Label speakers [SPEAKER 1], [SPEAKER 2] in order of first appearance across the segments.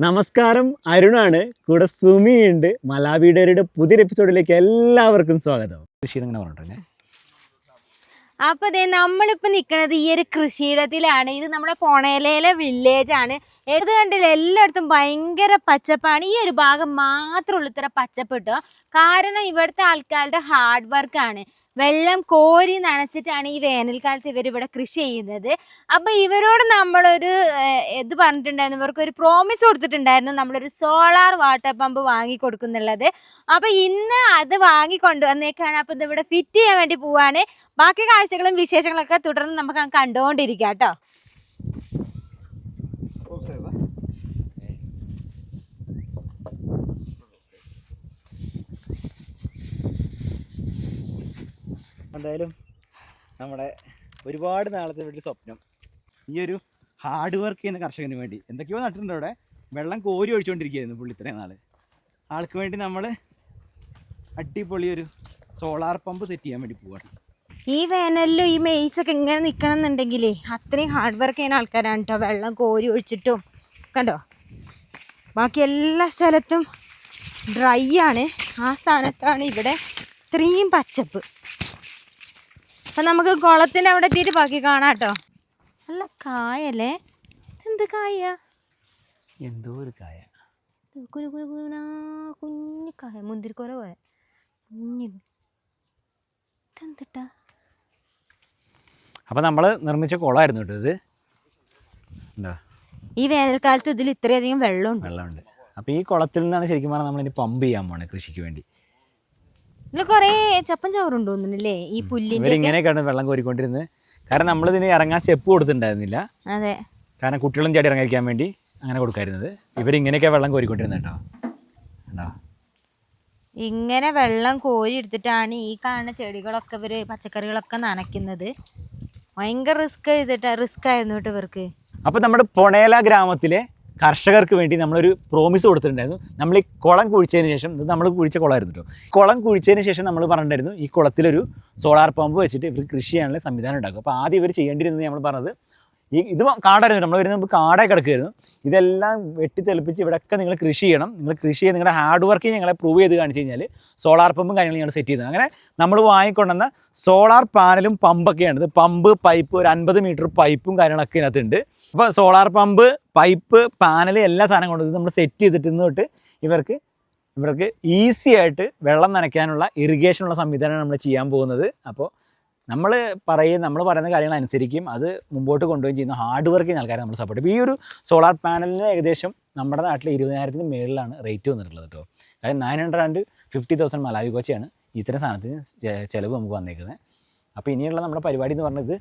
[SPEAKER 1] നമസ്കാരം. അരുണാണ്. കൂടെ സുമിയുണ്ട്. മലാബിഡേരുടെ പുതിയൊരു എപ്പിസോഡിലേക്ക് എല്ലാവർക്കും സ്വാഗതം. കൃഷിയുടെ ഇങ്ങനെ പറഞ്ഞിട്ടല്ലേ
[SPEAKER 2] അപ്പൊ ദേ നമ്മളിപ്പോ നിക്കണത് ഈ ഒരു കൃഷിയിടത്തിലാണ്. ഇത് നമ്മുടെ പൊണേലയിലെ വില്ലേജ് ആണ് ഏത് കണ്ടില്ല? എല്ലായിടത്തും ഭയങ്കര പച്ചപ്പാണ്. ഈ ഒരു ഭാഗം മാത്രമുള്ള ഇത്ര പച്ചപ്പ് കിട്ടുക. കാരണം ഇവിടുത്തെ ആൾക്കാരുടെ ഹാർഡ് വർക്ക് ആണ്. വെള്ളം കോരി നനച്ചിട്ടാണ് ഈ വേനൽക്കാലത്ത് ഇവർ ഇവിടെ കൃഷി ചെയ്യുന്നത്. അപ്പൊ ഇവരോട് നമ്മളൊരു ഇത് പറഞ്ഞിട്ടുണ്ടായിരുന്നു. ഇവർക്ക് ഒരു പ്രോമിസ് കൊടുത്തിട്ടുണ്ടായിരുന്നു. നമ്മളൊരു സോളാർ വാട്ടർ പമ്പ് വാങ്ങി കൊടുക്കുന്നുള്ളത് അപ്പൊ ഇന്ന് അത് വാങ്ങിക്കൊണ്ട് വന്നേക്കാണ്. അപ്പൊ ഇത് ഇവിടെ ഫിറ്റ് ചെയ്യാൻ വേണ്ടി പോവാണ്. ബാക്കി കാഴ്ചകളും വിശേഷങ്ങളൊക്കെ തുടർന്ന് നമുക്ക് കണ്ടുകൊണ്ടിരിക്കാം കേട്ടോ.
[SPEAKER 1] എന്തായാലും നമ്മുടെ ഒരുപാട് നാളത്തെ വേണ്ടി സ്വപ്നം. ഈ ഒരു ഹാർഡ് വർക്ക് ചെയ്യുന്ന കർഷകന് വേണ്ടി. എന്തൊക്കെയോ നട്ടിട്ടുണ്ട് അവിടെ. വെള്ളം കോരി ഒഴിച്ചുകൊണ്ടിരിക്കുകയായിരുന്നു പുള്ളി ഇത്രയും നാൾ ആൾക്ക് വേണ്ടി നമ്മൾ അടിപൊളി ഒരു സോളാർ പമ്പ് സെറ്റ് ചെയ്യാൻ വേണ്ടി പോവാണ്.
[SPEAKER 2] ഈ വേനലിലും ഈ മെയ്സ് ഒക്കെ ഇങ്ങനെ നിൽക്കണം എന്നുണ്ടെങ്കിലേ അത്രയും ഹാർഡ് വർക്ക് ചെയ്യുന്ന ആൾക്കാരാണ് കേട്ടോ വെള്ളം കോരി ഒഴിച്ചിട്ടും. കണ്ടോ? ബാക്കി എല്ലാ സ്ഥലത്തും ഡ്രൈ ആണ്. ആ സ്ഥാനത്താണ് ഇവിടെ ഇത്രയും പച്ചപ്പ്. അപ്പം നമുക്ക് കുളത്തിന്റെ അവിടെ എത്തിയിട്ട് ബാക്കി കാണാം അല്ല നല്ല കായല്ലേ? എന്ത് കായ?
[SPEAKER 1] എന്തോ ഒരു കായ.
[SPEAKER 2] കുരു കുരു കുരുനാ കുഞ്ഞു കായ. മുന്തിരിക്കോല പോയ കുഞ്ഞിത് ഇതെന്തിട്ടാ?
[SPEAKER 1] അപ്പോൾ നമ്മൾ നിർമ്മിച്ച കുളമായിരുന്നു കേട്ടോ ഇത്. എന്താ
[SPEAKER 2] ഈ വേനൽക്കാലത്ത് ഇതിൽ ഇത്രയധികം വെള്ളമുണ്ട്.
[SPEAKER 1] വെള്ളമുണ്ട്. അപ്പോൾ ഈ കുളത്തിൽ നിന്നാണ് ശരിക്കും പറഞ്ഞാൽ ഇനി പമ്പ് ചെയ്യാൻ പോണേ കൃഷിക്ക് വേണ്ടി.
[SPEAKER 2] ഇതിൽ കുറേ ചപ്പൻ ചവറുണ്ട് തോന്നുന്നില്ലേ? ഈ പുല്ലിന്റെ
[SPEAKER 1] ഇങ്ങനെയൊക്കെയാണ് വെള്ളം കോരിക്കൊണ്ടിരുന്നത്. കാരണം നമ്മൾ നമ്മളിതിന് ഇറങ്ങാൻ സ്റ്റെപ്പ് കൊടുത്തിട്ടുണ്ടായിരുന്നില്ല.
[SPEAKER 2] അതെ.
[SPEAKER 1] കാരണം കുട്ടികളും ചാടി ഇറങ്ങിക്കാൻ വേണ്ടി അങ്ങനെ കൊടുക്കായിരുന്നത്. ഇവരിങ്ങനെയൊക്കെ വെള്ളം കോരിക്കൊണ്ടിരുന്നത് കേട്ടോ.
[SPEAKER 2] ഇങ്ങനെ വെള്ളം കോരി എടുത്തിട്ടാണ് ഈ കാണുന്ന ചെടികളൊക്കെ ഇവർ പച്ചക്കറികളൊക്കെ നനയ്ക്കുന്നത്. ഭയങ്കര റിസ്ക് ചെയ്തിട്ട് റിസ്ക് ആയിരുന്നു കേട്ടോ ഇവർക്ക്.
[SPEAKER 1] അപ്പോൾ നമ്മുടെ പൊണേല ഗ്രാമത്തിലെ കർഷകർക്ക് വേണ്ടി നമ്മളൊരു പ്രോമിസ് കൊടുത്തിട്ടുണ്ടായിരുന്നു. നമ്മൾ ഈ കുളം കുഴിച്ചതിന് ശേഷം ഇത് നമ്മൾ കുഴിച്ച കുളമായിരുന്നു കേട്ടോ കുളം കുഴിച്ചതിന് ശേഷം നമ്മൾ പറഞ്ഞിട്ടുണ്ടായിരുന്നു ഈ കുളത്തിലൊരു സോളാർ പമ്പ് വെച്ചിട്ട് ഇവർ കൃഷി ചെയ്യാനുള്ള സംവിധാനം ഉണ്ടാക്കും. അപ്പോൾ ആദ്യം ഇവർ ചെയ്യേണ്ടിയിരുന്നത് നമ്മൾ പറഞ്ഞത് ഈ ഇത് കാടായിരുന്നു നമ്മൾ വരുന്ന മുമ്പ് കാടായി കിടക്കുമായിരുന്നു ഇതെല്ലാം വെട്ടിത്തെളിപ്പിച്ച് ഇവിടെയൊക്കെ നിങ്ങൾ കൃഷി ചെയ്യണം. നിങ്ങൾ കൃഷി ചെയ്ത് നിങ്ങളുടെ ഹാർഡ് വർക്കിങ് ഞങ്ങളെ പ്രൂവ് ചെയ്ത് കാണിച്ചു കഴിഞ്ഞാൽ സോളാർ പമ്പും കാര്യങ്ങളും ഞങ്ങൾ സെറ്റ് ചെയ്തത് അങ്ങനെ നമ്മൾ വാങ്ങിക്കൊണ്ടുവന്ന സോളാർ പാനലും പമ്പൊക്കെയാണ്. ഇത് പമ്പ് പൈപ്പ് ഒരു അൻപത് മീറ്റർ പൈപ്പും കാര്യങ്ങളൊക്കെ ഇതിനകത്തുണ്ട്. അപ്പോൾ സോളാർ പമ്പ് പൈപ്പ് പാനൽ എല്ലാ സാധനം കൊണ്ട് നമ്മൾ സെറ്റ് ചെയ്തിട്ട് ഇന്ന് തൊട്ട് ഇവർക്ക് ഇവർക്ക് ഈസി ആയിട്ട് വെള്ളം നനയ്ക്കാനുള്ള ഇറിഗേഷനുള്ള സംവിധാനമാണ് നമ്മൾ ചെയ്യാൻ പോകുന്നത്. അപ്പോൾ നമ്മൾ പറയും നമ്മൾ പറയുന്ന കാര്യങ്ങൾ അനുസരിക്കും അത് മുമ്പോട്ട് കൊണ്ടുപോയി ചെയ്യുന്ന. ഹാർഡ് വർക്ക് ചെയ്യുന്ന ആൾക്കാരെ നമ്മൾ സപ്പോർട്ട് ചെയ്യും. ഈ ഒരു സോളാർ പാനലിന് ഏകദേശം നമ്മുടെ നാട്ടിൽ ഇരുപതിനായിരത്തിന് മേളിലാണ് റേറ്റ് വന്നിട്ടുള്ളത് കേട്ടോ അതായത് nine hundred and fifty thousand Malawi കോച്ചയാണ് ഇത്തരം സാധനത്തിന് ചിലവ് നമുക്ക് വന്നേക്കുന്നത്. അപ്പോൾ ഇനിയുള്ള നമ്മുടെ പരിപാടി എന്ന് പറഞ്ഞത്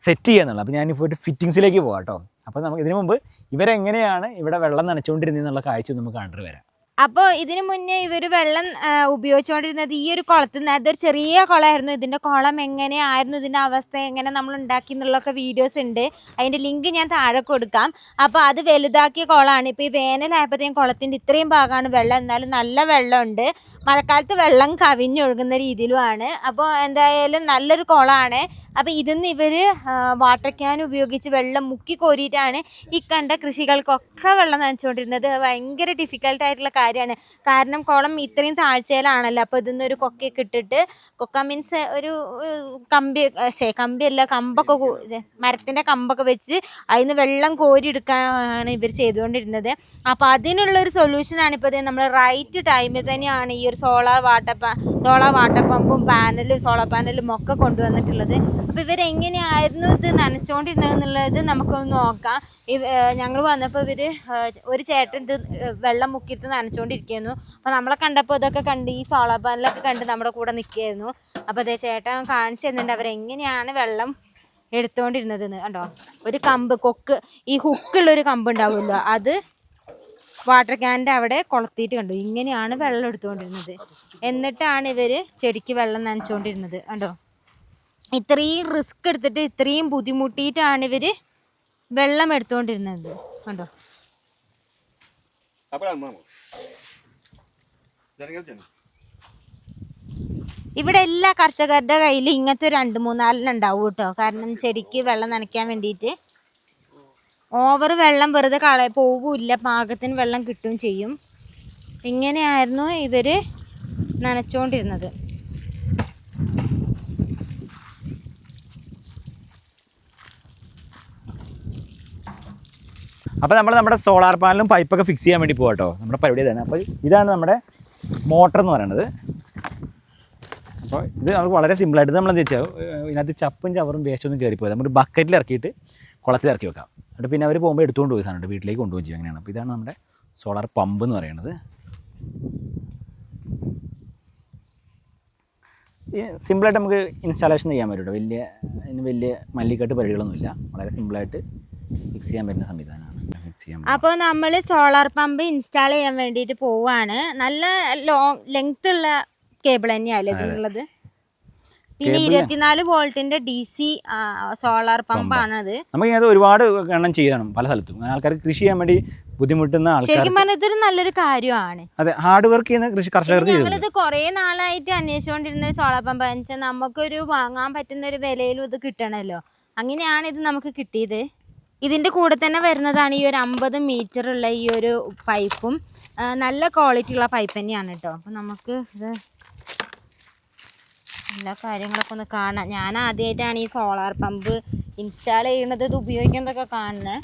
[SPEAKER 1] സെറ്റ് ചെയ്യാന്നുള്ളത് അപ്പോൾ ഞാൻ പോയിട്ട് ഫിറ്റിങ്സിലേക്ക് പോകാം കേട്ടോ അപ്പോൾ നമുക്ക് ഇതിനു മുമ്പ് ഇവരെങ്ങനെയാണ് ഇവിടെ വെള്ളം നനച്ചുകൊണ്ടിരുന്നതെന്നുള്ള കാഴ്ച നമുക്ക് കണ്ടിട്ട് വരാം
[SPEAKER 2] അപ്പോൾ ഇതിന് മുന്നേ ഇവർ വെള്ളം ഉപയോഗിച്ചുകൊണ്ടിരുന്നത് ഈ ഒരു കുളത്തിൽ നിന്ന് അതൊരു ചെറിയ കുളമായിരുന്നു. ഇതിന്റെ കുളം എങ്ങനെയായിരുന്നു ഇതിന്റെ അവസ്ഥ എങ്ങനെ നമ്മൾ ഉണ്ടാക്കി എന്നുള്ളതൊക്കെ വീഡിയോസ് ഉണ്ട്. അതിന്റെ ലിങ്ക് ഞാൻ താഴെ കൊടുക്കാം. അപ്പോൾ അത് വലുതാക്കിയ കുളമാണ്. ഇപ്പോൾ ഈ വേനലായപ്പോഴത്തേക്കും കുളത്തിന്റെ ഇത്രയും ഭാഗമാണ് വെള്ളം. എന്നാലും നല്ല വെള്ളമുണ്ട്. മഴക്കാലത്ത് വെള്ളം കവിഞ്ഞൊഴുകുന്ന രീതിയിലുമാണ്. അപ്പോൾ എന്തായാലും നല്ലൊരു കുളമാണ്. അപ്പോൾ ഇതിന്ന് ഇവർ വാട്ടർ ക്യാൻ ഉപയോഗിച്ച് വെള്ളം മുക്കി കോരിയിട്ടാണ് ഈ കണ്ട കൃഷികൾക്കൊക്കെ വെള്ളം നനച്ചുകൊണ്ടിരുന്നത്. ഭയങ്കര ഡിഫിക്കൽട്ട് ആയിട്ടുള്ള കാര്യമാണ്. കാരണം കുളം ഇത്രയും താഴ്ചയിലാണല്ലോ. അപ്പോൾ ഇതിൽ ഒരു കൊക്കയൊക്കെ ഇട്ടിട്ട് കൊക്ക മീൻസ് ഒരു കമ്പി ശേ കമ്പിയല്ല കമ്പൊക്കെ മരത്തിന്റെ കമ്പൊക്കെ വെച്ച് അതിൽ നിന്ന് വെള്ളം കോരി എടുക്കാനാണ് ഇവർ ചെയ്തുകൊണ്ടിരുന്നത്. അപ്പോൾ അതിനുള്ളൊരു സൊല്യൂഷനാണ് ഇപ്പോൾ നമ്മൾ റൈറ്റ് ടൈമിൽ തന്നെയാണ് ഈ ഒരു സോളാർ വാട്ടർ സോളാർ വാട്ടർ പമ്പും പാനലും സോളാർ പാനലും ഒക്കെ കൊണ്ടുവന്നിട്ടുള്ളത്. അപ്പോൾ ഇവരെങ്ങനെയായിരുന്നു ഇത് നനച്ചുകൊണ്ടിരുന്നത് എന്നുള്ളത് നമുക്കൊന്ന് നോക്കാം. ഞങ്ങൾ വന്നപ്പോൾ ഇവർ ഒരു ചേട്ടൻ ഇത് വെള്ളം മുക്കിയിട്ട് നനച്ചുകൊണ്ടിരിക്കുന്നു അപ്പോൾ നമ്മളെ കണ്ടപ്പോൾ ഇതൊക്കെ കണ്ട് ഈ സോളാർ പാനലൊക്കെ കണ്ട് നമ്മുടെ കൂടെ നിൽക്കുകയായിരുന്നു. അപ്പോൾ അതേ ചേട്ടൻ കാണിച്ചു തന്നിട്ടുണ്ട് അവരെങ്ങനെയാണ് വെള്ളം എടുത്തുകൊണ്ടിരുന്നത് കണ്ടോ? ഒരു കമ്പ് കൊക്ക് ഈ ഹുക്കുള്ളൊരു കമ്പ് ഉണ്ടാവുമല്ലോ. അത് വാട്ടർ ക്യാനിന്റെ അവിടെ കൊളത്തിയിട്ട് കണ്ടു. ഇങ്ങനെയാണ് വെള്ളം എടുത്തുകൊണ്ടിരുന്നത് എന്നിട്ടാണ് ഇവർ ചെടിക്ക് വെള്ളം നനച്ചുകൊണ്ടിരുന്നത് കണ്ടോ? ഇത്രയും റിസ്ക് എടുത്തിട്ട് ഇത്രയും ബുദ്ധിമുട്ടിയിട്ടാണ് ഇവർ വെള്ളം എടുത്തുകൊണ്ടിരുന്നത് കണ്ടോ? ഇവിടെ എല്ലാ കർഷകരുടെ കയ്യിൽ ഇങ്ങനത്തെ ഒരു രണ്ട് മൂന്നാലെണ്ണം ഉണ്ടാവും കേട്ടോ. കാരണം ചെടിക്ക് വെള്ളം നനയ്ക്കാൻ വേണ്ടിയിട്ട്. ഓവർ വെള്ളം വെറുതെ കള പോവൂല്ല. പാകത്തിന് വെള്ളം കിട്ടുകയും ചെയ്യും. ഇങ്ങനെയായിരുന്നു ഇവർ നനച്ചുകൊണ്ടിരുന്നത്
[SPEAKER 1] അപ്പോൾ നമ്മൾ നമ്മുടെ സോളാർ പാനലും പൈപ്പൊക്കെ ഫിക്സ് ചെയ്യാൻ വേണ്ടി പോകാം കേട്ടോ നമ്മുടെ പരിപാടി ഇതാണ്. അപ്പോൾ ഇതാണ് നമ്മുടെ മോട്ടർ എന്ന് പറയുന്നത് അപ്പോൾ ഇത് നമുക്ക് വളരെ സിമ്പിളായിട്ട് നമ്മൾ എന്താ വെച്ചാൽ ഇതിനകത്ത് ചപ്പും ചവറും വേസ്റ്റ് ഒന്നും കയറി പോയത് നമുക്ക് ബക്കറ്റിൽ ഇറക്കിയിട്ട് കുളത്തിൽ ഇറക്കി വെക്കാം. എന്നിട്ട് പിന്നെ അവർ പോകുമ്പോൾ എടുത്തുകൊണ്ട് പോയി സാധനം വീട്ടിലേക്ക് കൊണ്ടുപോയി ചെയ്യും. അങ്ങനെയാണ്. അപ്പോൾ ഇതാണ് നമ്മുടെ സോളാർ പമ്പ് എന്ന് പറയുന്നത് സിമ്പിളായിട്ട് നമുക്ക് ഇൻസ്റ്റാളേഷൻ ചെയ്യാൻ പറ്റും വലിയ അതിന് വലിയ മല്ലിക്കെട്ട് പരിപാടികളൊന്നുമില്ല. വളരെ സിമ്പിളായിട്ട് ഫിക്സ് ചെയ്യാൻ പറ്റുന്ന സംവിധാനമാണ്.
[SPEAKER 2] അപ്പോൾ നമ്മൾ സോളാർ പമ്പ് ഇൻസ്റ്റാൾ ചെയ്യാൻ വേണ്ടിയിട്ട് പോവാണ്. നല്ല ലോങ് ലെങ്ത് ഉള്ള കേബിൾ തന്നെയല്ലേ ഇതിനുള്ളത്? പിന്നെ ഇരുപത്തിനാല് വോൾട്ടിന്റെ ഡി സി സോളാർ പമ്പാണത്.
[SPEAKER 1] നമുക്ക് ഒരുപാട് എണ്ണം ചെയ്യണം പല സ്ഥലത്തും. ആൾക്കാർ കൃഷി ചെയ്യാൻ വേണ്ടി ബുദ്ധിമുട്ടുന്ന
[SPEAKER 2] ശരിക്കും പറഞ്ഞാൽ ഇതൊരു നല്ലൊരു കാര്യമാണ്.
[SPEAKER 1] അതെ ഹാർഡ് വർക്ക് ചെയ്യുന്ന കൃഷി കർഷകർക്ക്
[SPEAKER 2] ഞങ്ങളിത് കുറേ നാളായിട്ട് അന്വേഷിച്ചുകൊണ്ടിരുന്ന ഒരു സോളാർ പമ്പ് വെച്ചാൽ നമുക്കൊരു വാങ്ങാൻ പറ്റുന്ന ഒരു വിലയിലും ഇത് കിട്ടണമല്ലോ അങ്ങനെയാണ് ഇത് നമുക്ക് കിട്ടിയത്. ഇതിന്റെ കൂടെ തന്നെ വരുന്നതാണ് ഈ ഒരു അമ്പത് മീറ്റർ ഉള്ള ഈ ഒരു പൈപ്പും. നല്ല ക്വാളിറ്റി ഉള്ള പൈപ്പ് തന്നെയാണ് കേട്ടോ. അപ്പം നമുക്ക് ഇത് എല്ലാ കാര്യങ്ങളൊക്കെ ഒന്ന് കാണാം. ഞാൻ ആദ്യമായിട്ടാണ് ഈ സോളാർ പമ്പ് ഇൻസ്റ്റാൾ ചെയ്യുന്നത് ഇത് ഉപയോഗിക്കുന്നതൊക്കെ കാണുന്നത്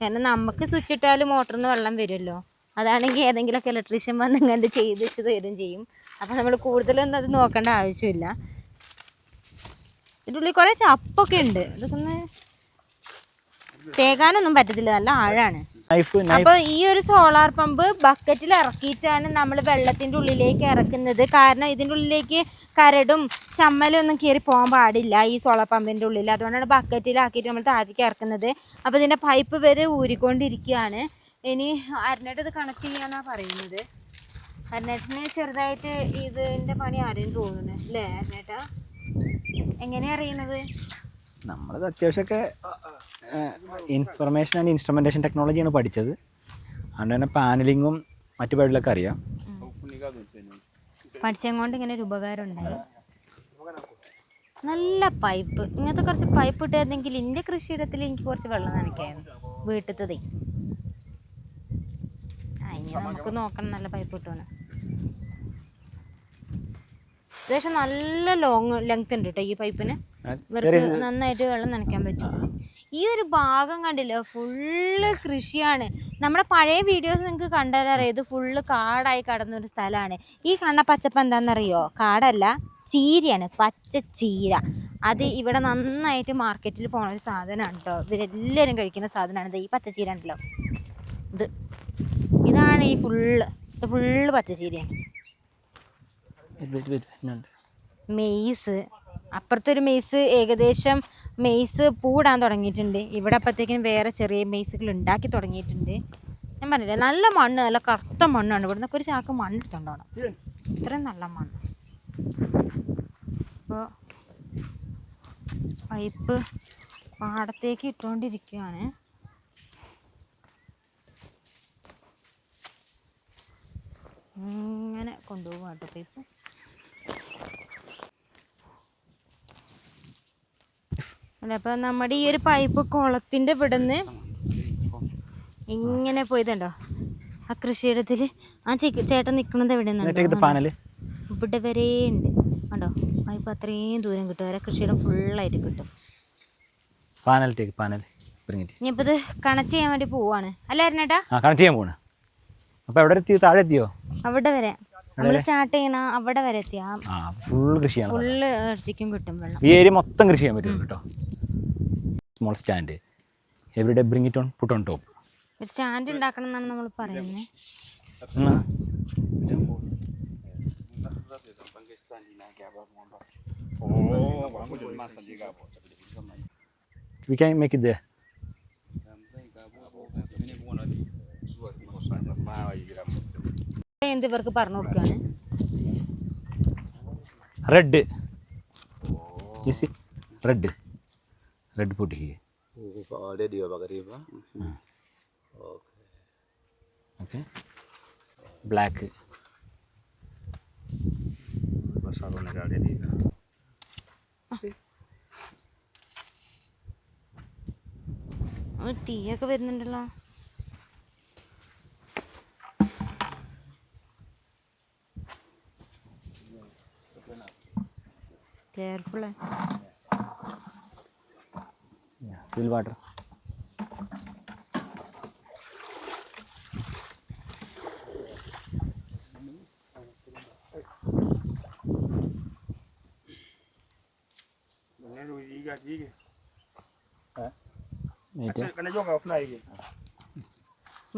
[SPEAKER 2] കാരണം നമുക്ക് സ്വിച്ച് ഇട്ടാൽ മോട്ടറിൽ നിന്ന് വെള്ളം വരുമല്ലോ. അതാണെങ്കിൽ ഏതെങ്കിലുമൊക്കെ ഇലക്ട്രീഷ്യൻ വന്ന് ഇങ്ങോട്ട് ചെയ്ത് വെച്ച് തരും ചെയ്യും. അപ്പോൾ നമ്മൾ കൂടുതലൊന്നും അത് നോക്കേണ്ട ആവശ്യമില്ല. ഇതിന്റെ ഉള്ളിൽ കുറേ ചപ്പൊക്കെ ഉണ്ട്. അതൊക്കെ ഒന്ന് തേകാനൊന്നും പറ്റത്തില്ല നല്ല ആഴാണ്. അപ്പൊ ഈ ഒരു സോളാർ പമ്പ് ബക്കറ്റിൽ ഇറക്കിയിട്ടാണ് നമ്മൾ വെള്ളത്തിന്റെ ഉള്ളിലേക്ക് ഇറക്കുന്നത്. കാരണം ഇതിന്റെ ഉള്ളിലേക്ക് കരടും ചമ്മലും ഒന്നും കയറി പോകാൻ പാടില്ല ഈ സോളാർ പമ്പിന്റെ ഉള്ളിൽ. അതുകൊണ്ടാണ് ബക്കറ്റിലാക്കിയിട്ട് നമ്മൾ താഴേക്ക് ഇറക്കുന്നത്. അപ്പൊ ഇതിന്റെ പൈപ്പ് വരെ ഊരിക്കൊണ്ടിരിക്കുകയാണ്. ഇനി അരനേട്ട് ഇത് കണക്ട് ചെയ്യാന്നാ പറയുന്നത്. അരനേട്ടിന് ചെറുതായിട്ട് ഇതിന്റെ പണി ആരെയും തോന്നുന്നു അല്ലേ അരനേട്ടാ എങ്ങനെയാ അറിയുന്നത്?
[SPEAKER 1] നമ്മളത് അത്യാവശ്യമൊക്കെ ഇൻഫർമേഷൻ ആൻഡ് ഇൻസ്ട്രുമെന്റേഷൻ ടെക്നോളജിയാണ് പഠിച്ചത്. അതുകൊണ്ട് തന്നെ പാനലിങ്ങും മറ്റു പേരിലൊക്കെ അറിയാം.
[SPEAKER 2] പഠിച്ചതുകൊണ്ട് ഇങ്ങനെ ഒരു ഉപകാരം ഉണ്ടായി. നല്ല പൈപ്പ് ഇങ്ങനത്തെ കുറച്ച് പൈപ്പ് ഇട്ടായിരുന്നെങ്കിൽ എന്റെ കൃഷിയിടത്തിൽ എനിക്ക് കുറച്ച് വെള്ളം നനയ്ക്കായിരുന്നു. വീട്ടിലത്തതേ ആ ഇനി നമുക്ക് നോക്കണം നല്ല പൈപ്പ് കിട്ടുമെന്ന് ഏകദേശം നല്ല ലോങ് ലെങ്ത് ഉണ്ട് കേട്ടോ ഈ പൈപ്പിന് നന്നായിട്ട് വെള്ളം നനയ്ക്കാൻ പറ്റും. ഈ ഒരു ഭാഗം കണ്ടില്ല? ഫുള്ള് കൃഷിയാണ്. നമ്മുടെ പഴയ വീഡിയോസ് നിങ്ങൾക്ക് കണ്ടാലറിയാം ഇത് ഫുള്ള് കാടായി കടന്നൊരു സ്ഥലമാണ്. ഈ കണ്ണ പച്ചപ്പ് എന്താണെന്നറിയോ കാടല്ല ചീരയാണ്. പച്ച ചീര. അത് ഇവിടെ നന്നായിട്ട് മാർക്കറ്റിൽ പോണ ഒരു സാധനമാണ് കേട്ടോ ഇവരെല്ലാവരും കഴിക്കുന്ന സാധനമാണ്. ഇത് ഈ പച്ചച്ചീര ഉണ്ടല്ലോ. ഇത്. ഇതാണ് ഈ ഫുള്ള്. ഇത് ഫുള്ള് പച്ചച്ചീരയാണ് മെയ്സ്. അപ്പുറത്തൊരു മെയ്സ് ഏകദേശം മെയ്സ് പൂടാൻ തുടങ്ങിയിട്ടുണ്ട്. ഇവിടെ അപ്പോഴത്തേക്കും വേറെ ചെറിയ മെയ്സുകൾ ഉണ്ടാക്കി തുടങ്ങിയിട്ടുണ്ട്. ഞാൻ പറഞ്ഞില്ലേ നല്ല മണ്ണ് നല്ല കറുത്ത മണ്ണാണ്. ഇവിടെ നിന്നൊക്കെ ഒരു ചാക്ക് മണ്ണ് എടുത്തോണ്ടോണം ഇത്രയും നല്ല മണ്ണ്. അപ്പോൾ പൈപ്പ് പാടത്തേക്ക് ഇട്ടുകൊണ്ടിരിക്കുകയാണ് ഇങ്ങനെ കൊണ്ടുപോകാം കേട്ടോ പൈപ്പ്. അപ്പൊ നമ്മുടെ ഈ ഒരു പൈപ്പ് കുളത്തിന്റെ ഇവിടുന്ന് ഇങ്ങനെ പോയതുണ്ടോ? ആ കൃഷിയിടത്തിൽ ആ ചേട്ടൻ നിക്കണത് എവിടെ
[SPEAKER 1] നിന്നാണ്
[SPEAKER 2] ഇവിടെ വരെ ഉണ്ട്. കണ്ടോ? പൈപ്പ് അത്രയും ദൂരം കിട്ടും. വരെ കൃഷിയിടം ഫുള്ളായിട്ട് കിട്ടും.
[SPEAKER 1] പാനൽ. ടേക്ക് പാനൽ
[SPEAKER 2] ഇനിയിപ്പോൾ ഇത് കണക്ട് ചെയ്യാൻ വേണ്ടി പോവാണ്. അല്ല അരുണേട്ടാ?
[SPEAKER 1] ആ കണക്ട് ചെയ്യാൻ പോവാണ്. അപ്പോൾ എവിടെ എത്തി താഴെ എത്തിയോ?
[SPEAKER 2] അവിടെ വരെ. നമ്മൾ സ്റ്റാർട്ട് ചെയ്യണ അവിടെ വരെ എത്തിയാ.
[SPEAKER 1] ഫുൾ കൃഷിയാണ്.
[SPEAKER 2] ഫുള്ള് കൃഷിക്കും കിട്ടും വെള്ളം.
[SPEAKER 1] ഈ ഏരിയ മൊത്തം കൃഷി ചെയ്യാൻ പറ്റും കേട്ടോ. സ്മോൾ സ്റ്റാൻഡ് എവിടെ bring it on put on top
[SPEAKER 2] ഒരു സ്റ്റാൻഡ് ഉണ്ടാക്കണം എന്നാണ് നമ്മൾ പറയുന്നത്
[SPEAKER 1] വി ക്യാൻ മേക്ക് ഇത്
[SPEAKER 2] എന്ത് ഇവർക്ക് പറഞ്ഞു കൊടുക്കാണ്?
[SPEAKER 1] റെഡ് റെഡ് റെഡ് പൊട്ടിക്കുക
[SPEAKER 3] Oh, dia dia pakai riba.
[SPEAKER 1] Okay black
[SPEAKER 3] passato una galleria.
[SPEAKER 2] ആ, തീയൊക്കെ വരുന്നുണ്ടല്ലോ കെയർഫുള്ള്
[SPEAKER 1] ഫിൽ വാട്ടർ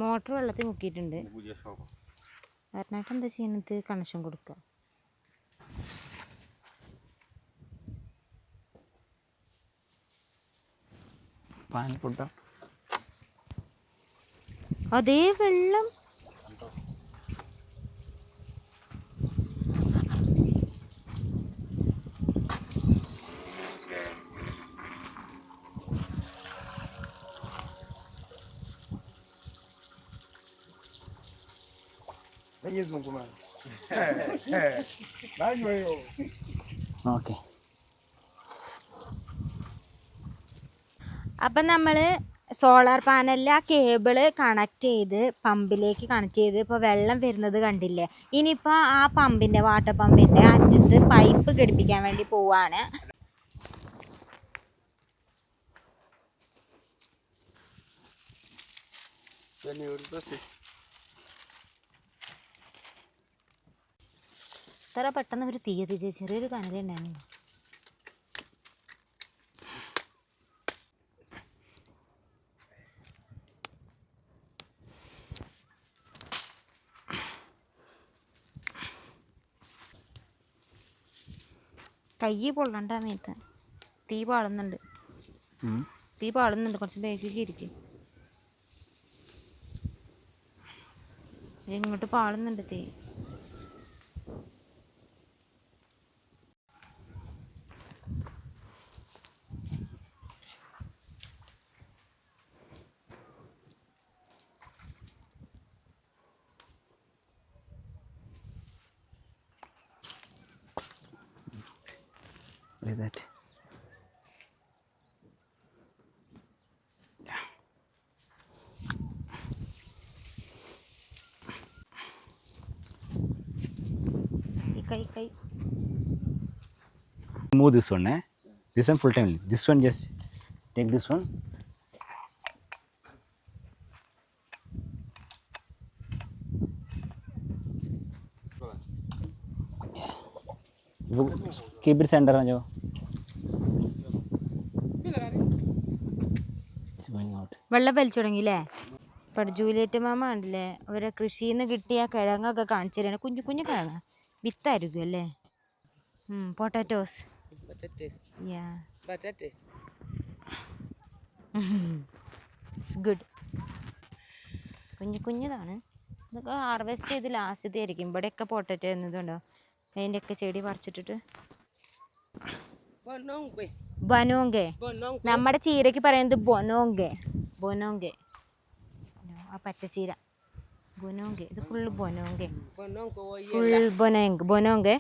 [SPEAKER 2] മോട്ടർ വെള്ളത്തിൽ മുക്കിയിട്ടുണ്ട്. വരണായിട്ട് എന്താ ചെയ്യുന്നത്? കണക്ഷൻ കൊടുക്കുക.
[SPEAKER 1] പാനിൽ ഫുഡ്
[SPEAKER 2] അതേ വെള്ളം.
[SPEAKER 1] ഓക്കെ
[SPEAKER 2] അപ്പം നമ്മൾ സോളാർ പാനലിൽ ആ കേബിൾ കണക്ട് ചെയ്ത് പമ്പിലേക്ക് കണക്ട് ചെയ്ത് ഇപ്പോൾ വെള്ളം വരുന്നത് കണ്ടില്ലേ? ഇനിയിപ്പോൾ ആ പമ്പിന്റെ വാട്ടർ പമ്പിന്റെ അറ്റത്ത് പൈപ്പ് ഘടിപ്പിക്കാൻ വേണ്ടി പോവാണ്. ഇത്ര പെട്ടെന്ന് ഒരു തീയതി ചെറിയൊരു കനലുണ്ടായിരുന്നു. കൈ പൊള്ളണ്ട മേത്ത്. തീ പാളുന്നുണ്ട്. തീ പാളുന്നുണ്ട്. കുറച്ച് ബേക്കിലേക്ക് ഇരിക്കും. ഇങ്ങോട്ട് പാളുന്നുണ്ട് തീ. exactly that.
[SPEAKER 1] Move this one, eh? This one full time. This one just take this one. keep it center Anjo. jo
[SPEAKER 2] വെള്ളം വലിച്ചു തുടങ്ങിയില്ലേ പട ജൂലിയറ്റ് മാമ ഉണ്ടല്ലേ അവരെ കൃഷിയിൽ നിന്ന് കിട്ടിയ കിഴങ്ങൊക്കെ കാണിച്ചു തരാണ്. കുഞ്ഞു കുഞ്ഞു കിഴങ്ങ്. വിത്തായിരിക്കും അല്ലേ? പൊട്ടാറ്റോസ് ഗുഡ് കുഞ്ഞു കുഞ്ഞതാണ്. ഇതൊക്കെ ഹാർവെസ്റ്റ് ചെയ്ത് ലാസ്റ്റത്തെ ആയിരിക്കും. ഇവിടെയൊക്കെ പൊട്ടറ്റോ എന്നതുണ്ടോ അതിന്റെയൊക്കെ ചെടി പറിച്ചിട്ടിട്ട്. ബനോങ്കെ. നമ്മുടെ ചീരയ്ക്ക് പറയുന്നത് ബൊനോങ്കെ ബൊനോങ്കെ ആ പച്ചച്ചീര ബൊനോങ്കെ ഇത് ഫുൾ ബൊനോങ്കെ. ഫുൾ ബൊനോങ്ക് ബൊനോങ്കെ.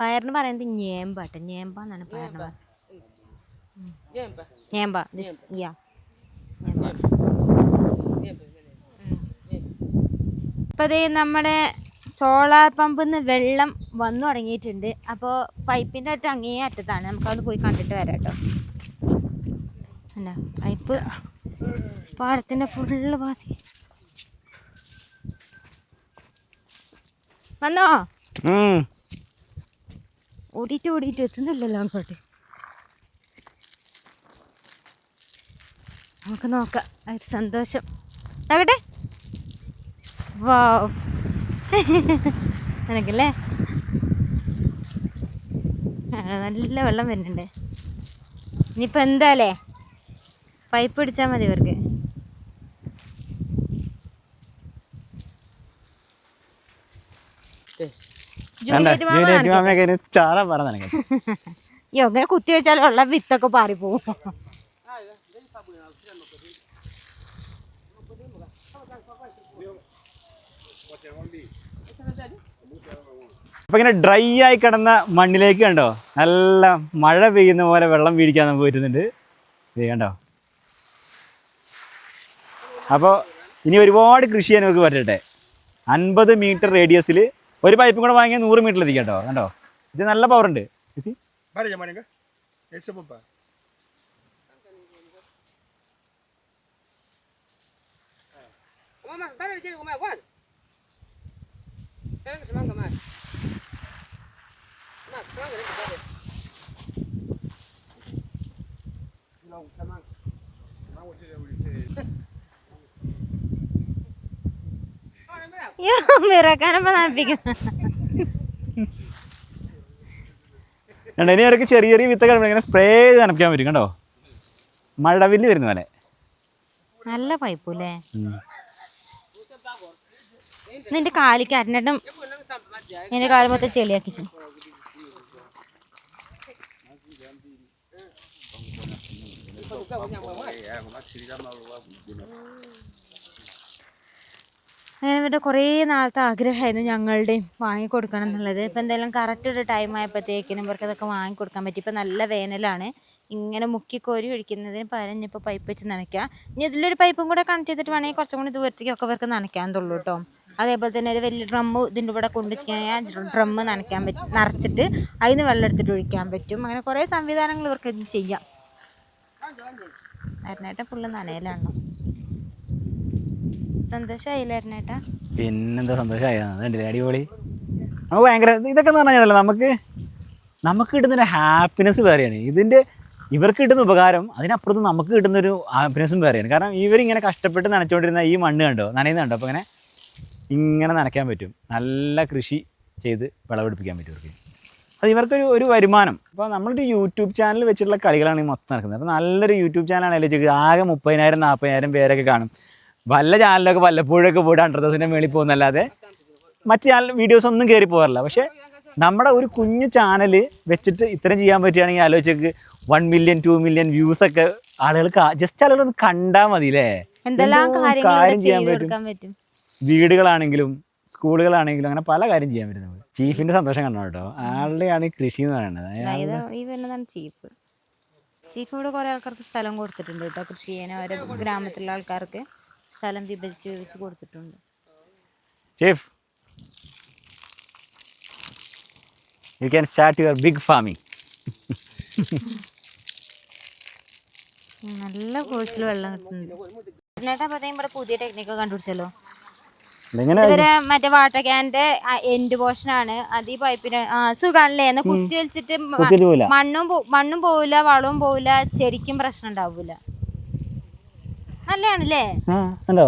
[SPEAKER 2] പയറിന് പറയുന്നത് ഞേമ്പാട്ട ഞേമ്പ എന്നാണ് പയറിന്. ഞേമ്പ ദിസ് യാ അതേ നമ്മുടെ സോളാർ പമ്പിൽ നിന്ന് വെള്ളം വന്നു തുടങ്ങിയിട്ടുണ്ട്. അപ്പോൾ പൈപ്പിന്റെ അറ്റം അങ്ങേ അറ്റത്താണ്. നമുക്കത് പോയി കണ്ടിട്ട് വരാം കേട്ടോ അല്ല പൈപ്പ് പാടത്തിന്റെ ഫുള്ള് പാതി. വന്നോ. ഓടിയിട്ട് ഓടിയിട്ട് എത്തുന്നില്ലല്ലോ അങ്ങോട്ട്. നമുക്ക് നോക്കാം. ഒരു സന്തോഷം. ആകട്ടെ വാ നിനക്കല്ലേ നല്ല വെള്ളം വരുന്നുണ്ട്. ഇനിയിപ്പോൾ എന്താലേ പൈപ്പ് പിടിച്ചാൽ മതി ഇവർക്ക്.
[SPEAKER 1] ഇങ്ങനെ
[SPEAKER 2] അയ്യോ അങ്ങനെ കുത്തി വെച്ചാൽ ഉള്ള വിത്തൊക്കെ പാറിപ്പോവും.
[SPEAKER 1] അപ്പൊ ഇങ്ങനെ ഡ്രൈ ആയി കിടന്ന മണ്ണിലേക്ക് കണ്ടോ? നല്ല മഴ പെയ്യുന്ന പോലെ വെള്ളം വീടിക്കാൻ നമുക്ക് പറ്റുന്നുണ്ട്. കണ്ടോ? അപ്പോൾ ഇനി ഒരുപാട് കൃഷി ചെയ്യാൻ നമുക്ക് പറ്റട്ടെ അൻപത് മീറ്റർ റേഡിയസിൽ ഒരു പൈപ്പും കൂടെ വാങ്ങിയാൽ നൂറ് മീറ്റർ എത്തിക്കാം കേട്ടോ കണ്ടോ ഇത് നല്ല പവർ ഉണ്ട് Thank
[SPEAKER 4] Vale,
[SPEAKER 2] അയ്യോ മിറക്കാനപ്പോ നനപ്പിക്കും
[SPEAKER 1] കണ്ടോ ഇനി അവർക്ക് ചെറിയ ചെറിയ വിത്തൊക്കെ ഇങ്ങനെ സ്പ്രേ ചെയ്ത് നനപ്പിക്കാൻ പറ്റും കണ്ടോ? മഴവില്ല് വരുന്ന പോലെ.
[SPEAKER 2] നല്ല പൈപ്പല്ലേ? നിന്റെ കാലിക്ക് അരണ്ടും എന്റെ കാൽ മൊത്തം ചെളിയാക്കിച്ചു ഇവിടെ കുറേ നാളത്തെ ആഗ്രഹമായിരുന്നു ഞങ്ങളുടെയും വാങ്ങിക്കൊടുക്കണം എന്നുള്ളത്. ഇപ്പം എന്തായാലും കറക്റ്റ് ഒരു ടൈം ആയപ്പോഴത്തേക്കിനും ഇവർക്ക് അതൊക്കെ വാങ്ങിക്കൊടുക്കാൻ പറ്റി. ഇപ്പം നല്ല വേനലാണ്. ഇങ്ങനെ മുക്കി കോരി ഒഴിക്കുന്നതിന് പകരം ഇനിയിപ്പോൾ പൈപ്പ് വെച്ച് നനയ്ക്കാം. ഇനി ഇതിലൊരു പൈപ്പും കൂടെ കണക്ട് ചെയ്തിട്ട് വേണമെങ്കിൽ കുറച്ചും കൂടി ദൂരത്തേക്കൊക്കെ ഇവർക്ക് നനയ്ക്കാൻ തുള്ളൂ കേട്ടോ. അതേപോലെ തന്നെ ഒരു വലിയ ഡ്രമ്മ് ഇതിന്റെ കൂടെ കൊണ്ടു കഴിഞ്ഞാൽ ഡ്രമ്മ് നനയ്ക്കാൻ പറ്റും നിറച്ചിട്ട് അതിന് വെള്ളം എടുത്തിട്ട് ഒഴിക്കാൻ പറ്റും. അങ്ങനെ കുറേ സംവിധാനങ്ങൾ ഇവർക്ക് ചെയ്യാം. അരുണേട്ട ഫുള്ള് നനയിലാണല്ലോ
[SPEAKER 1] പിന്നെന്താ സന്തോഷമായി അടിപൊളി. നമുക്ക് ഭയങ്കര ഇതൊക്കെ എന്ന് പറഞ്ഞാൽ നമുക്ക് നമുക്ക് കിട്ടുന്നൊരു ഹാപ്പിനെസ് വേറെയാണ്. ഇതിന്റെ ഇവർക്ക് കിട്ടുന്ന ഉപകാരം അതിനപ്പുറത്ത് നമുക്ക് കിട്ടുന്നൊരു ഹാപ്പിനെസ്സും വേറെയാണ്. കാരണം ഇവരിങ്ങനെ കഷ്ടപ്പെട്ട് നനച്ചുകൊണ്ടിരുന്ന ഈ മണ്ണ് കണ്ടോ? നനയുന്ന കണ്ടോ? അപ്പോൾ ഇങ്ങനെ ഇങ്ങനെ നനയ്ക്കാൻ പറ്റും. നല്ല കൃഷി ചെയ്ത് വിളവെടുപ്പിക്കാൻ പറ്റും ഇവർക്ക്. അത് ഇവർക്കൊരു ഒരു വരുമാനം. അപ്പോൾ നമ്മളൊരു യൂട്യൂബ് ചാനൽ വെച്ചിട്ടുള്ള കളികളാണ് ഈ മൊത്തം നടക്കുന്നത്. അപ്പോൾ നല്ലൊരു യൂട്യൂബ് ചാനലാണ് അല്ലെങ്കിൽ ആകെ മുപ്പതിനായിരം നാൽപ്പതിനായിരം പേരൊക്കെ കാണും. വല്ല ചാനലൊക്കെ വല്ലപ്പോഴൊക്കെ പോയിട്ട് ഹൺഡ്രഡ് തൗസൻഡിന്റെ മേളിൽ പോകുന്നല്ലാതെ മറ്റു ചാനൽ വീഡിയോസ് ഒന്നും കയറി പോകാറില്ല. പക്ഷേ നമ്മുടെ ഒരു കുഞ്ഞു ചാനൽ വെച്ചിട്ട് ഇത്രയും ചെയ്യാൻ പറ്റുകയാണെങ്കിൽ ആലോചിച്ചേക്ക് one million two million views ഒക്കെ ആളുകൾക്ക് ജസ്റ്റ് ആളുകൾ ഒന്ന് കണ്ടാൽ മതി അല്ലേ കാര്യം ചെയ്യാൻ പറ്റും. വീടുകളാണെങ്കിലും സ്കൂളുകളാണെങ്കിലും അങ്ങനെ പല കാര്യം ചെയ്യാൻ പറ്റും നമുക്ക്. ചീഫിന്റെ സന്തോഷം കണ്ടോ കേട്ടോ? ആളുടെയാണ് ഈ കൃഷി എന്ന് പറയുന്നത്.
[SPEAKER 2] Cheap cheap. ഇവിടെ കുറെ ആൾക്കാർക്ക് സ്ഥലം കൊടുത്തിട്ടുണ്ട് കേട്ടോ കൃഷി ചെയ്യാൻ. ഓരോ ഗ്രാമത്തിലുള്ള ആൾക്കാർക്ക്. സ്ഥലം വിഭജിച്ച് വിഭജിച്ച് കൊടുത്തിട്ടുണ്ട്.
[SPEAKER 1] Cheap you can start your big farming
[SPEAKER 2] നല്ല കോഴ്സിൽ വെള്ളം കിട്ടുന്നുണ്ട്. എന്നിട്ട് അപ്പോഴത്തേക്കും ഇവിടെ പുതിയ ടെക്നിക്ക് കണ്ടുപിടിച്ചല്ലോ. ഇവരെ മറ്റേ വാട്ടർ ക്യാന്റെ എൻഡ് പോർഷൻ ആണ്. അത് ഈ പൈപ്പിന് സുഖാണല്ലേ? എന്ന് കുത്തി വലിച്ചിട്ട്
[SPEAKER 1] പോവില്ല.
[SPEAKER 2] മണ്ണും മണ്ണും പോവില്ല വളവും പോവില്ല ചെടിക്കും പ്രശ്നം ഉണ്ടാവില്ല നല്ലതാണല്ലേ?
[SPEAKER 1] ആ ഉണ്ടോ.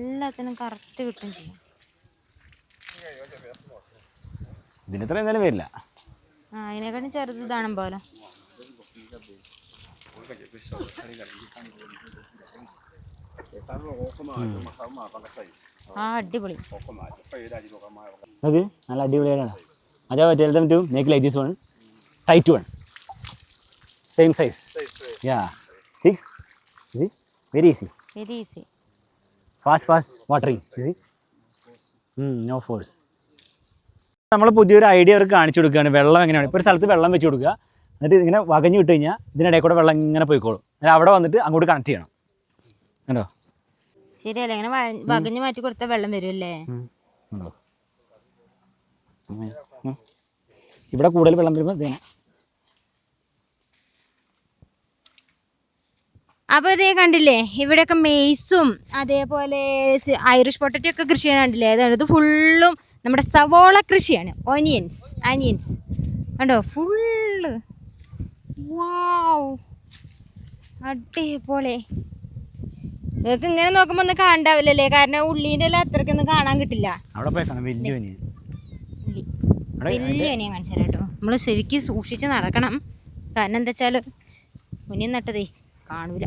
[SPEAKER 2] എല്ലാത്തിനും കറക്റ്റ് കിട്ടും ചെയ്യും.
[SPEAKER 1] ഇതിന് ഇത്ര എന്തായാലും വരില്ല.
[SPEAKER 2] ആ അതിനെക്കാളും ചെറുത് ഇതാണ് പോലെ. ആ അടിപൊളി.
[SPEAKER 1] ഓക്കെ നല്ല അടിപൊളിയാണ് അതാ them to make like this one tight one same size yeah fix very easy
[SPEAKER 2] very easy
[SPEAKER 1] fast fast watering no force നമ്മൾ പുതിയൊരു ഐഡിയ അവർക്ക് കാണിച്ചു കൊടുക്കുകയാണ്. വെള്ളം എങ്ങനെയാണ്? ഇപ്പോൾ ഒരു സ്ഥലത്ത് വെള്ളം വെച്ച് കൊടുക്കുക. എന്നിട്ട് ഇങ്ങനെ വകഞ്ഞു വിട്ട് കഴിഞ്ഞാൽ ഇതിനിടയിൽ കൂടെ വെള്ളം ഇങ്ങനെ പോയിക്കോളും. അവിടെ വന്നിട്ട് അങ്ങോട്ട് കണക്ട് ചെയ്യണം. കണ്ടോ?
[SPEAKER 2] ശരിയല്ലേ? ഇങ്ങനെ വകഞ്ഞു മാറ്റി കൊടുത്താൽ വെള്ളം വരുമല്ലേ.
[SPEAKER 1] ഇവിടെ കൂടുതൽ വെള്ളം വരുമ്പോൾ അപ്പൊ
[SPEAKER 2] അപ്പോൾ ഇതേ കണ്ടില്ലേ? ഇവിടെയൊക്കെ മെയ്സും അതേപോലെ ഐറിഷ് പൊട്ടറ്റോ ഒക്കെ കൃഷി ചെയ്യാൻ കണ്ടില്ലേ? അതായത് ഫുള്ളും നമ്മുടെ സവോള കൃഷിയാണ്. Onions onions. കണ്ടോ? ഫുള്ള്. വാവ് അടിപൊളി. നിങ്ങൾക്ക് ഇങ്ങനെ നോക്കുമ്പോ ഒന്നും കാണണ്ടാവില്ലല്ലേ? കാരണം ഉള്ളീന്റെ എല്ലാം അത്രയ്ക്കൊന്നും കാണാൻ കിട്ടില്ല.
[SPEAKER 1] അവിടെ പോയി കാണാം. വലിയ
[SPEAKER 2] വലിയ കാണിച്ചു കേട്ടോ. നമ്മൾ ശരിക്കും സൂക്ഷിച്ച് നടക്കണം. കാരണം എന്താ വെച്ചാൽ മുന്നിൽ നട്ടതേ കാണൂല.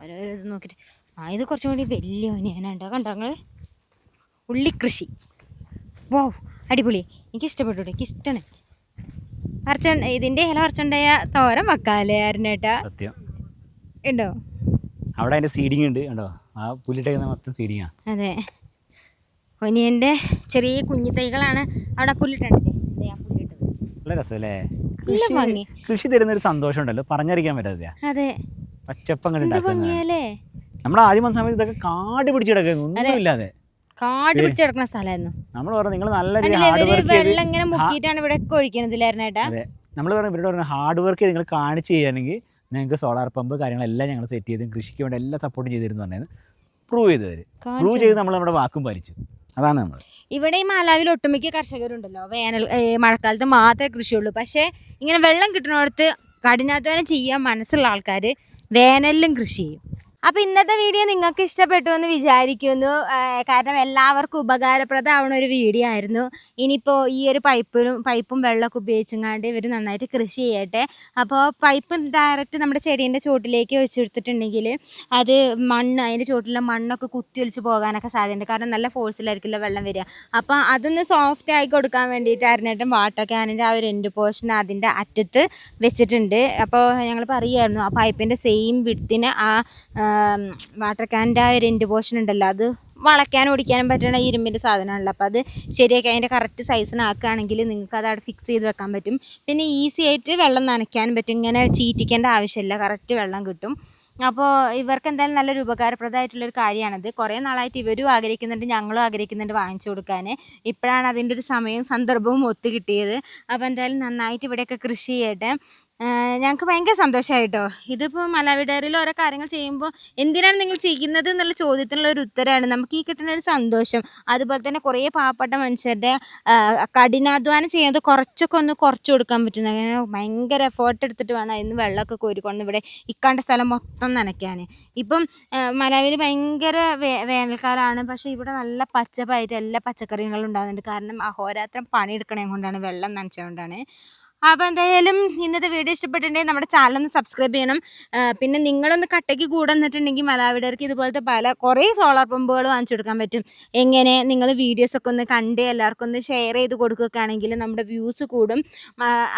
[SPEAKER 2] ഓരോരോ ഇത് നോക്കിയിട്ട് ആ ഇത് കുറച്ചും കൂടി വലിയ ഒനിയനുണ്ടോ കണ്ടോ നിങ്ങൾ ഉള്ളിക്കൃഷി. വോ അടിപൊളി. എനിക്ക് ഇഷ്ടപ്പെട്ടു എനിക്ക് ഇഷ്ടമാണ് അർച്ചൻ ഇതിന്റെ ഇല പറിച്ചുണ്ടായ തോരം വെക്കാല്ലേ അരുണേട്ടാ
[SPEAKER 1] സത്യം.
[SPEAKER 2] ഉണ്ടോ?
[SPEAKER 1] അവിടെ അതിന്റെ സീഡിങ് ഉണ്ട്. കണ്ടോ? ആ പുല്ലിട്ടേക്കുന്ന മൊത്തം സീഡിങ്ങാ
[SPEAKER 2] അതെ. ഒനിയന്റെ ചെറിയ കുഞ്ഞു തൈകളാണ് അവിടെ പുല്ലിട്ടുണ്ടല്ലേ
[SPEAKER 1] നല്ല രസമല്ലേ? കൃഷി കൃഷി തരുന്ന ഒരു സന്തോഷം ഉണ്ടല്ലോ പറഞ്ഞറിയിക്കാൻ പറ്റാത്ത
[SPEAKER 2] അതെ.
[SPEAKER 1] പച്ചപ്പം കണ്ട്
[SPEAKER 2] എന്ത്
[SPEAKER 1] നമ്മൾ ആദ്യം വന്ന സമയത്ത് ഇതൊക്കെ കാട് പിടിച്ചു കിടക്കുന്നു ഒന്നുമില്ലാതെ.
[SPEAKER 2] കാട് പിടിച്ചു കിടക്കുന്ന സ്ഥലമായിരുന്നു.
[SPEAKER 1] നമ്മൾ പറഞ്ഞു നിങ്ങൾ നല്ല
[SPEAKER 2] വെള്ളം ഇങ്ങനെ മുക്കിയിട്ടാണ് ഇവിടെ ഒഴിക്കണത്
[SPEAKER 1] നമ്മൾ പറഞ്ഞു ഇവരോട് പറഞ്ഞു ഹാർഡ് വർക്ക് നിങ്ങൾ കാണിച്ചു ചെയ്യുകയാണെങ്കിൽ നിങ്ങൾക്ക് സോളാർ പമ്പ് കാര്യങ്ങളെല്ലാം ഞങ്ങൾ സെറ്റ് ചെയ്തും കൃഷിക്ക് വേണ്ടി എല്ലാം സപ്പോർട്ട് ചെയ്തിരുന്നു പറഞ്ഞത്. പ്രൂവ് ചെയ്തു അവർ പ്രൂവ് ചെയ്ത് നമ്മൾ നമ്മുടെ വാക്കും പാലിച്ചു. അതാണ് നമ്മൾ
[SPEAKER 2] ഇവിടെ ഈ മാലാവിൽ ഒട്ടുമിക്ക കർഷകരുണ്ടല്ലോ. വേനൽ മഴക്കാലത്ത് മാത്രമേ കൃഷിയുള്ളൂ. പക്ഷേ ഇങ്ങനെ വെള്ളം കിട്ടുന്നിടത്ത് കഠിനാധ്വാനം ചെയ്യാൻ മനസ്സുള്ള ആൾക്കാർ വേനലിലും കൃഷി ചെയ്യും. അപ്പോൾ ഇന്നത്തെ വീഡിയോ നിങ്ങൾക്ക് ഇഷ്ടപ്പെട്ടു എന്ന് വിചാരിക്കുന്നു. കാരണം എല്ലാവർക്കും ഉപകാരപ്രദമാവുന്ന ഒരു വീഡിയോ ആയിരുന്നു. ഇനിയിപ്പോൾ ഈ ഒരു പൈപ്പിനും പൈപ്പും വെള്ളമൊക്കെ ഉപയോഗിച്ചങ്ങാണ്ട് ഇവർ നന്നായിട്ട് കൃഷി ചെയ്യട്ടെ. അപ്പോൾ പൈപ്പ് ഡയറക്റ്റ് നമ്മുടെ ചെടീന്റെ ചോട്ടിലേക്ക് ഒഴിച്ചെടുത്തിട്ടുണ്ടെങ്കിൽ അത് മണ്ണ് അതിന്റെ ചോട്ടിലെ മണ്ണൊക്കെ കുത്തി ഒലിച്ച് പോകാനൊക്കെ സാധ്യതയുണ്ട്. കാരണം നല്ല ഫോഴ്സിലായിരിക്കില്ല വെള്ളം വരിക. അപ്പോൾ അതൊന്ന് സോഫ്റ്റ് ആയി കൊടുക്കാൻ വേണ്ടിയിട്ടായിരുന്നു ഏട്ടൻ വാട്ടർ ക്യാനിന്റെ ആ ഒരു എൻഡ് പോർഷൻ അതിന്റെ അറ്റത്ത് വെച്ചിട്ടുണ്ട്. അപ്പോൾ ഞങ്ങൾ പറയുമായിരുന്നു ആ പൈപ്പിന്റെ സെയിം വിഡ്ത്തിന് ആ വാട്ടർ ക്യാന്റെ ആ ഒരു എൻഡ് പോർഷൻ ഉണ്ടല്ലോ അത് വളയ്ക്കാനും ഓടിക്കാനും പറ്റുന്ന ഇരുമ്പിന്റെ സാധനമാണല്ലോ. അപ്പോൾ അത് ശരിയാക്കി അതിന്റെ കറക്റ്റ് സൈസിനാക്കുകയാണെങ്കിൽ നിങ്ങൾക്ക് അത് അവിടെ ഫിക്സ് ചെയ്ത് വെക്കാൻ പറ്റും. പിന്നെ ഈസി ആയിട്ട് വെള്ളം നനയ്ക്കാനും പറ്റും. ഇങ്ങനെ ചീറ്റിക്കേണ്ട ആവശ്യമില്ല. കറക്റ്റ് വെള്ളം കിട്ടും. അപ്പോൾ ഇവർക്ക് എന്തായാലും നല്ലൊരു ഉപകാരപ്രദമായിട്ടുള്ളൊരു കാര്യമാണത്. കുറേ നാളായിട്ട് ഇവരും ആഗ്രഹിക്കുന്നുണ്ട് ഞങ്ങളും ആഗ്രഹിക്കുന്നുണ്ട് വാങ്ങിച്ചു കൊടുക്കാൻ ഇപ്പോഴാണ് അതിന്റെ ഒരു സമയവും സന്ദർഭവും ഒത്തു കിട്ടിയത് അപ്പോൾ എന്തായാലും നന്നായിട്ട് ഇവിടെയൊക്കെ കൃഷി ചെയ്യട്ടെ. ഞങ്ങൾക്ക് ഭയങ്കര സന്തോഷമായിട്ടോ ഇതിപ്പോൾ മലവിടറിൽ ഓരോ കാര്യങ്ങൾ ചെയ്യുമ്പോൾ എന്തിനാണ് നിങ്ങൾ ചെയ്യുന്നത് എന്നുള്ള ചോദ്യത്തിനുള്ള ഒരു ഉത്തരമാണ് നമുക്ക് ഈ കിട്ടുന്ന ഒരു സന്തോഷം. അതുപോലെ തന്നെ കുറേ പാവപ്പെട്ട മനുഷ്യരുടെ കഠിനാധ്വാനം ചെയ്യുന്നത് കുറച്ചൊക്കെ ഒന്ന് കുറച്ച് കൊടുക്കാൻ പറ്റുന്ന ഭയങ്കര എഫേർട്ട് എടുത്തിട്ട് വേണം അതിന് വെള്ളമൊക്കെ കോരിക്കൊണ്ട് ഇവിടെ ഇക്കാണ്ട സ്ഥലം മൊത്തം നനയ്ക്കാൻ. ഇപ്പം മലവിൽ ഭയങ്കര വേ വേനൽക്കാലമാണ് പക്ഷേ ഇവിടെ നല്ല പച്ചപ്പായിട്ട് എല്ലാ പച്ചക്കറികളും ഉണ്ടാകുന്നുണ്ട് കാരണം അഹോരാത്രം പണിയെടുക്കണേ കൊണ്ടാണ് വെള്ളം നനച്ചുകൊണ്ടാണ് അപ്പോൾ എന്തായാലും ഇന്നത്തെ വീഡിയോ ഇഷ്ടപ്പെട്ടിട്ടുണ്ടെങ്കിൽ നമ്മുടെ ചാനൽ ഒന്ന് സബ്സ്ക്രൈബ് ചെയ്യണം. പിന്നെ നിങ്ങളൊന്ന് കട്ടയ്ക്ക് കൂടെ നിന്നിട്ടുണ്ടെങ്കിൽ മലാവിടർക്ക് ഇതുപോലത്തെ പല കുറേ സോളാർ പമ്പുകൾ വാങ്ങിച്ചു കൊടുക്കാൻ പറ്റും. എങ്ങനെ നിങ്ങൾ വീഡിയോസൊക്കെ ഒന്ന് കണ്ട് എല്ലാവർക്കും ഒന്ന് ഷെയർ ചെയ്ത് കൊടുക്കുകയാണെങ്കിൽ നമ്മുടെ വ്യൂസ് കൂടും.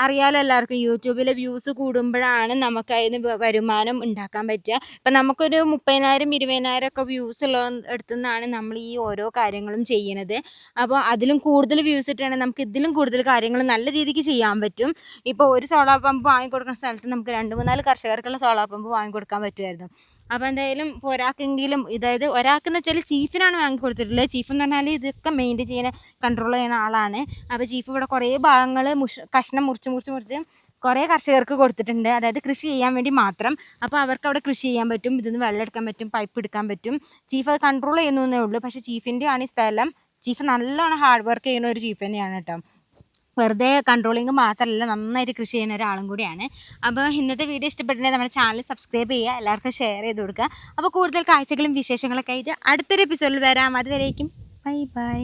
[SPEAKER 2] അറിയാലോ എല്ലാവർക്കും യൂട്യൂബിലെ വ്യൂസ് കൂടുമ്പോഴാണ് നമുക്ക് അതിന് വരുമാനം ഉണ്ടാക്കാൻ പറ്റുക. ഇപ്പം നമുക്കൊരു മുപ്പതിനായിരം ഇരുപതിനായിരം ഒക്കെ വ്യൂസ് ഉള്ള അടുത്തു നിന്നാണ് നമ്മൾ ഈ ഓരോ കാര്യങ്ങളും ചെയ്യുന്നത്. അപ്പോൾ അതിലും കൂടുതൽ വ്യൂസ് ഇട്ടാണെങ്കിൽ നമുക്ക് ഇതിലും കൂടുതൽ കാര്യങ്ങൾ നല്ല രീതിക്ക് ചെയ്യാൻ പറ്റും. ഇപ്പോൾ ഒരു സോളാർ പമ്പ് വാങ്ങിക്കൊടുക്കുന്ന സ്ഥലത്ത് നമുക്ക് രണ്ട് മൂന്നാൽ കർഷകർക്കുള്ള സോളാർ പമ്പ് വാങ്ങിക്കൊടുക്കാൻ പറ്റുമായിരുന്നു. അപ്പോൾ എന്തായാലും ഇപ്പോൾ ഒരാൾക്കെങ്കിലും അതായത് ഒരാൾക്കെന്ന് വെച്ചാൽ ചീഫിനാണ് വാങ്ങി കൊടുത്തിട്ടുള്ളത് ചീഫ് എന്ന് പറഞ്ഞാൽ ഇതൊക്കെ മെയിന്റെയിൻ ചെയ്യുന്ന കൺട്രോൾ ചെയ്യുന്ന ആളാണ്. അപ്പോൾ ചീഫ് ഇവിടെ കുറേ ഭാഗങ്ങൾ മുഷ് കഷ്ണം മുറിച്ച് മുറിച്ച് മുറിച്ച് കുറേ കർഷകർക്ക് കൊടുത്തിട്ടുണ്ട്. അതായത് കൃഷി ചെയ്യാൻ വേണ്ടി മാത്രം. അപ്പോൾ അവർക്ക് അവിടെ കൃഷി ചെയ്യാൻ പറ്റും ഇതിൽ വെള്ളം എടുക്കാൻ പറ്റും പൈപ്പ് എടുക്കാൻ പറ്റും. ചീഫ് അത് കൺട്രോൾ ചെയ്യുന്നു എന്നേ ഉള്ളൂ. പക്ഷേ ചീഫിന്റെ ആണ് ഈ സ്ഥലം. ചീഫ് നല്ലോണം ഹാർഡ് വർക്ക് ചെയ്യുന്ന ഒരു ചീഫ് തന്നെയാണ് കേട്ടോ. വെറുതെ കൺട്രോളിങ് മാത്രമല്ല നന്നായിട്ട് കൃഷി ചെയ്യുന്ന ഒരാളും കൂടിയാണ്. അപ്പോൾ ഇന്നത്തെ വീഡിയോ ഇഷ്ടപ്പെട്ടിട്ടുണ്ടെങ്കിൽ നമ്മുടെ ചാനൽ സബ്സ്ക്രൈബ് ചെയ്യുക എല്ലാവർക്കും ഷെയർ ചെയ്ത് കൊടുക്കുക. അപ്പോൾ കൂടുതൽ കാഴ്ചകളും വിശേഷങ്ങളൊക്കെ ആയിട്ട് അടുത്തൊരു എപ്പിസോഡിൽ വരാം. അതുവരേക്കും ബൈ ബൈ